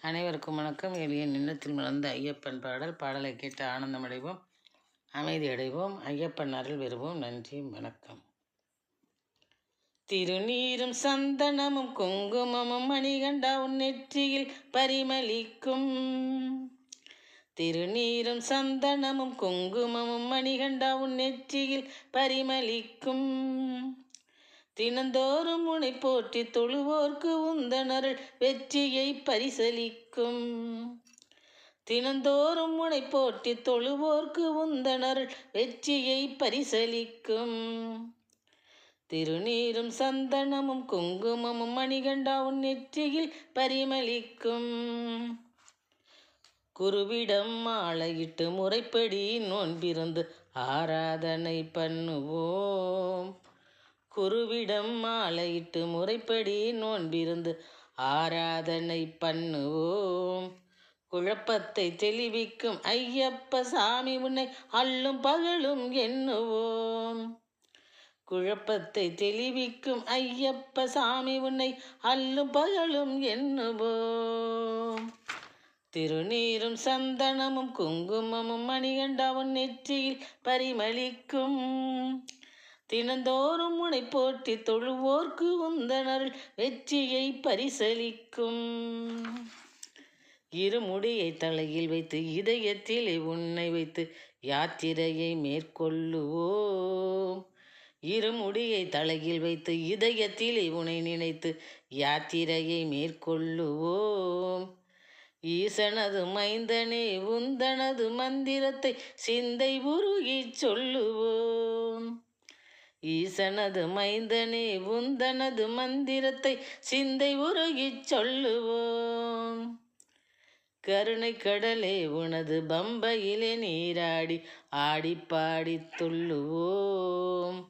அனைவருக்கும் வணக்கம். எளிய நின்னத்தில் மலர்ந்த ஐயப்பன் பாடல் பாடலை கேட்டு ஆனந்தமடைவோம். அமைதி அடைவோம். ஐயப்பன் அருள் பெறுவோம். நன்றி வணக்கம். திருநீரும் சந்தனமும் குங்குமமும் மணிகண்டா உன் நெற்றியில் பரிமளிக்கும். திருநீரும் சந்தனமும் குங்குமமும் மணிகண்டா உன் நெற்றியில் பரிமளிக்கும். தினந்தோறும் உனை போற்றி தொழுவோர்க்கு உந்தனருள் வெற்றியை பரிசலிக்கும் தினந்தோறும் உனை போற்றி தொழுவோர்க்கு உந்தனருள் வெற்றியை பரிசலிக்கும் திருநீரும் சந்தனமும் குங்குமமும் மணிகண்டா உன் நெற்றியில் பரிமளிக்கும். குருவிடம் மாலையிட்டு முறைப்படி நோன்பிருந்து ஆராதனை பண்ணுவோம். குருவிடம் மாலையிட்டு முறைப்படி நோன்பிருந்து ஆராதனை பண்ணுவோம். குழப்பத்தை தெளிவிக்கும் ஐயப்ப சாமி உன்னை அள்ளும் பகலும் எண்ணுவோம். குழப்பத்தை தெளிவிக்கும் ஐயப்ப சாமி உன்னை அல்லும் பகலும் எண்ணுவோம். திருநீரும் சந்தனமும் குங்குமமும் மணிகண்டாவும் நெற்றியில் பரிமளிக்கும். தினந்தோறும் முனை போற்றி தொழுவோர்க்கு உந்தனருள் வெற்றியை பரிசலிக்கும் இருமுடியை தலையில் வைத்து இதயத்திலே உன்னை வைத்து யாத்திரையை மேற்கொள்ளுவோம். இருமுடியை தலையில் வைத்து இதயத்திலே உனை நினைத்து யாத்திரையை மேற்கொள்ளுவோம். ஈசனது மைந்தனே உந்தனது மந்திரத்தை சிந்தை உருகி சொல்லுவோம். ஈசனது மைந்தனே உந்தனது மந்திரத்தை சிந்தை உருகிச் சொல்லுவோம். கருணை கடலே உனது பம்பையிலே நீராடி ஆடி பாடி துள்ளுவோம்.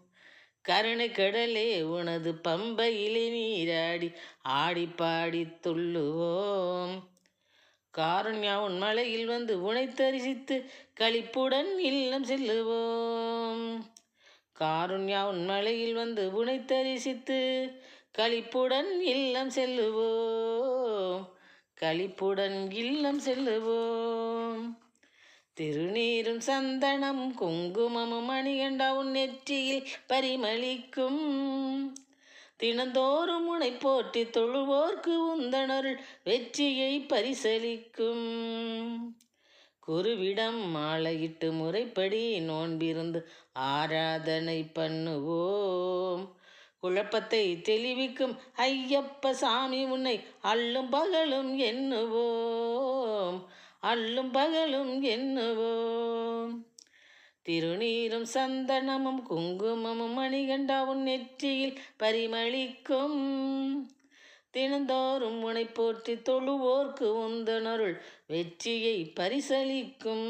கருணை கடலே உனது பம்பையிலே நீராடி ஆடி பாடி துள்ளுவோம். காரண்யா உன் மலையில் வந்து உனை தரிசித்து களிப்புடன் இல்லம் செல்லுவோம். காருண்யா உன் மலையில் வந்து உனை தரிசித்து களிப்புடன் இல்லம் செல்லுவோம் களிப்புடன் இல்லம் செல்லுவோம் திருநீரும் சந்தனம் குங்குமமும் மணிகண்டா உன் நெற்றியில் பரிமளிக்கும். தினந்தோறும் உனை போற்றி தொழுவோர்க்கு உந்தனருள் வெற்றியை பரிசலிக்கும் குருவிடம் மாலையிட்டு முறைப்படி நோன்பிருந்து ஆராதனை பண்ணுவோம். குழப்பத்தை தெளிவிக்கும் ஐயப்ப சாமி உன்னை அள்ளும் பகலும் எண்ணுவோம். அள்ளும் பகலும் எண்ணுவோம். திருநீரும் சந்தனமும் குங்குமமும் மணிகண்டா உன் நெற்றியில் பரிமளிக்கும். தினந்தோறும் முனை போற்றி தொழுவோர்க்கு உந்தனருள் வெற்றியை பரிசளிக்கும்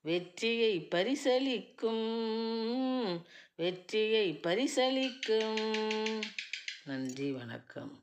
வெற்றியை பரிசளிக்கும் வெற்றியை பரிசளிக்கும். நன்றி வணக்கம்.